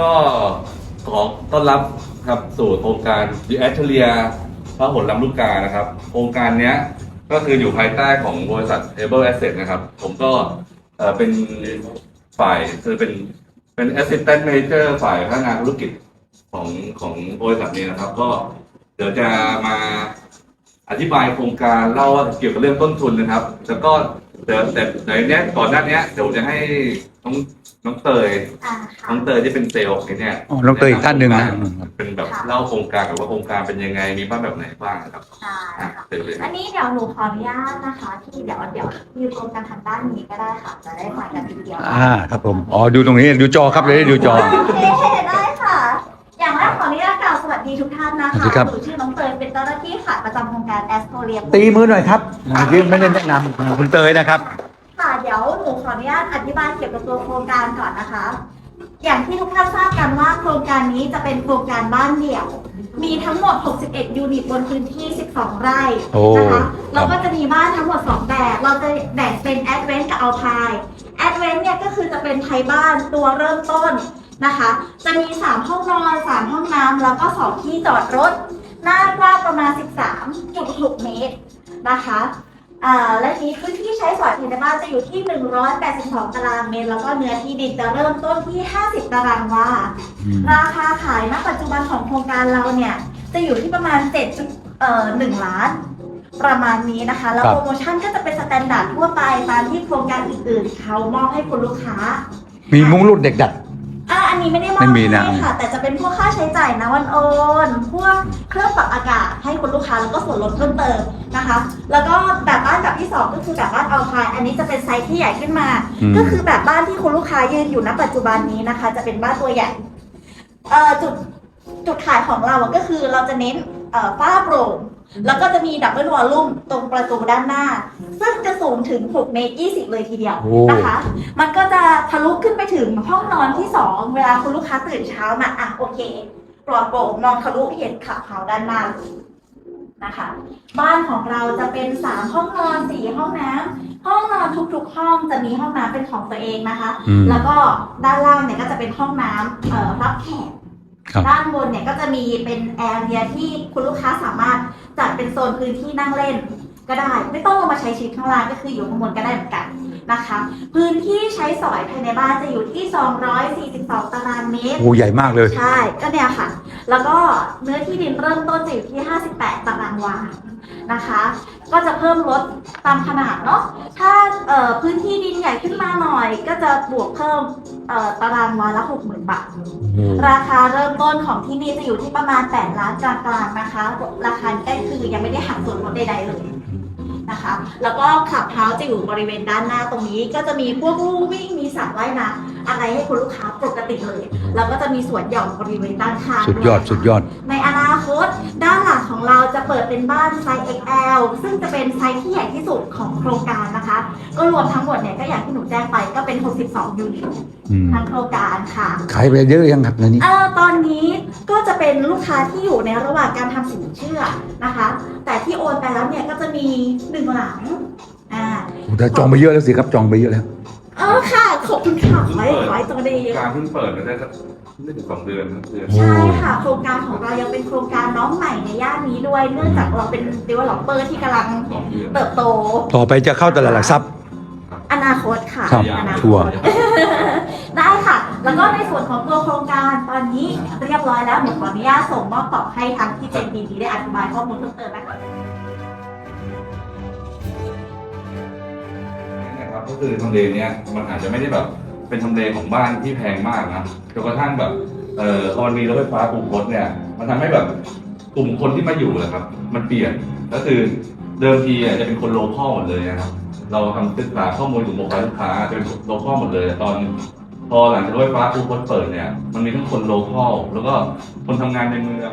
ก็ขอต้อนรับครับสู่โครงการ The a t e l i e r พระหลลำลูกกานะครับ โครงการเนี้ยก็คืออยู่ภายใต้ของบริษัท Able Asset นะครับ ผมก็เอ่อเป็นฝ่ายคือเป็นเป็น Assistant Manager ฝ่ายพัฒนาธุรกิจของของบริษัทนี้นะครับ ก็เดี๋ยวจะมาอธิบายโครงการเล่าเกี่ยวกับเรื่องต้นทุนนะครับ แล้วก็เดี๋ยวแต่ในเนี้ยก่อนหน้าเนี้ยเดี๋ยวจะให้น้อง น้องเตยอ่าค่ะน้องเตยที่เป็นเซลล์เนี่ยอ๋อน้องเตยอีกท่านหนึ่งนะ เป็นแบบเล่าโครงการกับว่าโครงการเป็นยังไงมีบ้างแบบไหนบ้างนะครับใช่อะค่ะ เตยเลยคอัรับนนี้เดี๋ยวหนูขออนุญาตนะคะ ที่เดี๋ยวเดี๋ยวมีโครงการทางด้านนี้ก็ได้ค่ะ จะได้มากันทีเดียวอ่าครับผมอ๋อดูตรงนี้ดูจอครับเลยดูจอ โอเคได้ค่ะ อย่างแรกขออนุญาตกล่าวสวัสดีทุกท่านนะสวัสคะดีครับ หนูชื่อน้องเตยเป็นเจ้าหน้าที่ฝ่ายประจำโครงการแอสโทเรียตีมือหน่อยครับเมื่อกี้ไม่ได้แนะนำคุณเตยนะครับ ค่ะเดี๋ยวหนูขออนุญาตอธิบายเกี่ยวกับตัวโครงการก่อนนะคะ อย่างที่ทุกท่านทราบกันว่าโครงการนี้จะเป็นโครงการบ้านเดี่ยว มีทั้งหมด 61 ยูนิตบนพื้นที่ 12 ไร่โอ้นะคะแล้วก็จะมีบ้านทั้งหมด 2 แบบ เราจะแบ่งเป็นแอดเวนต์กับเอาพายแอดเวนต์เนี่ยก็คือจะเป็นไทยบ้านตัวเริ่มต้นนะคะ จะมี 3 ห้องนอน 3 ห้องน้ำแล้วก็ 2 ที่จอดรถ หน้ากว้างประมาณ 13.6 เมตรนะคะ อ่าและนี้พื้นที่ใช้สอยภายในบ้านจะอยู่ที่ 182 ตารางเมตร แล้วก็เนื้อที่ดินจะเริ่มต้นที่ 50 ตารางวาราคาขายณปัจจุบันของโครงการเราเนี่ย จะอยู่ที่ประมาณ7จุดเอ่อ1ล้าน ประมาณนี้นะคะ แล้วครับ โปรโมชั่นก็จะเป็นสแตนดาร์ดทั่วไปตามที่โครงการอื่นๆ เขามอบให้คุณลูกค้า มีมุ้งรูดเด็กดัดอ่าอั นนี้ไม่ได้มอบไม่มีนะ ให้ค่ะ แต่จะเป็นพวกค่าใช้จ่ายนะวันโอน พวกเครื่องปรับอากาศให้คุณลูกค้าแล้วก็ส่วนลดเพิ่มเติมนะคะ แล้วก็แบบบ้านแบบที่สองก็คือแบบบ้านเอาพายอันนี้จะเป็นไซส์ที่ใหญ่ขึ้นมา อืม ก็คือแบบบ้านที่คุณลูกค้ายืนอยู่ณปัจจุบันนี้นะคะ จะเป็นบ้านตัวใหญ่เอ่อจุดจุดขายของเราอะก็คือเราจะเน้นเอ่อฝ้าโปร่งแล้วก็จะมีดับเบิลวอลลุ่มตรงประตูด้านหน้า ซึ่งจะสูงถึง6เมตร20 เลยทีเดียวโอ้นะคะ มันก็จะทะลุขึ้นไปถึงห้องนอนที่ 2 เวลาคุณลูกค้าตื่นเช้ามาอะโอเคปลอดโปร่งมองทะลุเห็นขับเขาด้านหน้าเลยนะคะ บ้านของเราจะเป็น 3 ห้องนอน 4 ห้องน้ำห้องนอนทุกๆ ห้องจะมีห้องน้ำเป็นของตัวเองนะคะอืมแล้วก็ด้านล่างเนี่ยก็จะเป็นห้องน้ำเอ่อรับแขกครับด้านบนเนี่ยก็จะมีเป็นแอร์เรียที่คุณลูกค้าสามารถจัดเป็นโซนพื้นที่นั่งเล่น ก็ได้ ไม่ต้องลงมาใช้ชีวิตข้างล่างก็คืออยู่ข้างบนก็ได้เหมือนกันนะคะ พื้นที่ใช้สอยภายในบ้านจะอยู่ที่ 242 ตารางเมตรโอ้ใหญ่มากเลย ใช่ก็เนี่ยค่ะ แล้วก็เนื้อที่ดินเริ่มต้นจะอยู่ที่ 58 ตารางวานะคะ ก็จะเพิ่มลดตามขนาดเนาะถ้าเอ่อพื้นที่ดินใหญ่ขึ้นมาหน่อย ก็จะบวกเพิ่มเอ่อตารางวาละ 60,000 บาท ราคาเริ่มต้นของที่นี่จะอยู่ที่ประมาณ 8 ล้านกลางๆนะคะ ราคานี้ก็คือยังไม่ได้หักส่วนลดใดๆเลย นะคะ แล้วก็ขับเท้าจะอยู่บริเวณด้านหน้าตรงนี้ ก็จะมีพวกลู่วิ่งมีสระว่ายน้ำ อะไรให้คุณลูกค้าปกติเลยแล้วก็จะมีสวนหย่อมบริเวณด้านข้างสุดยอดวสุดยอด ในอนาคตด้านหลังของเราจะเปิดเป็นบ้านไซส์ XL ซึ่งจะเป็นไซส์ที่ใหญ่ที่สุดของโครงการนะคะ ก็รวมทั้งหมดเนี่ยก็อย่างที่หนูแจ้งไปก็เป็น 62 ยูนิตอืมทั้งโครงการค่ะขายไปเยอะยังครับในนี้เอ่อตอนนี้ก็จะเป็นลูกค้าที่อยู่ในระหว่างการทำสินเชื่อนะคะ แต่ที่โอนไปแล้วเนี่ยก็จะมีหนึ่งหลังอ่าแต่จองไปเยอะแล้วสิครับจองไปเยอะแล้ว เออค่ะ ขอบคุณค่ะขอให้ขอให้ตัวดี การเพิ่งเปิดมาได้สักไม่ถึงสองเดือนนะเดือนโอ้ใช่ค่ะ โครงการของเรายังเป็นโครงการน้องใหม่ในย่านนี้ด้วย เนื่องจากเราเป็น developer ที่กำลังสองเดือนเติบโต ต่อไปจะเข้าตลาดหลักทรัพย์ อนาคตค่ะครับอนาคชัวร์ ต ได้ค่ะ แล้วก็ในส่วนของตัวโครงการตอนนี้เรียบร้อยแล้วหนูขออนุญาตส่งมอบต่อให้ทางที่เจนดีได้อธิบายข้อมูลเพิ่มเติมนะคะ ก็คือทำเลเนี้ยมันอาจจะไม่ได้แบบเป็นทำเลของบ้านที่แพงมากนะจนกระทั่งแบบเอ่อพอมันมีรถไฟฟ้ากลุ่มรถเนี่ย มันทำให้แบบกลุ่มคนที่มาอยู่อะครับ มันเปลี่ยนก็คือเดิมทีอะจะเป็นคนโลคอลหมดเลยนะครับ เราทำศึกษาข้อมูลกลุ่มลูกค้าลูกค้าจะเป็นโลคอลหมดเลย ตอนพอหลังจากรถไฟฟ้ากลุ่มรถเปิดเนี่ย มันมีทั้งคนโลคอลแล้วก็คนทำงานในเมือง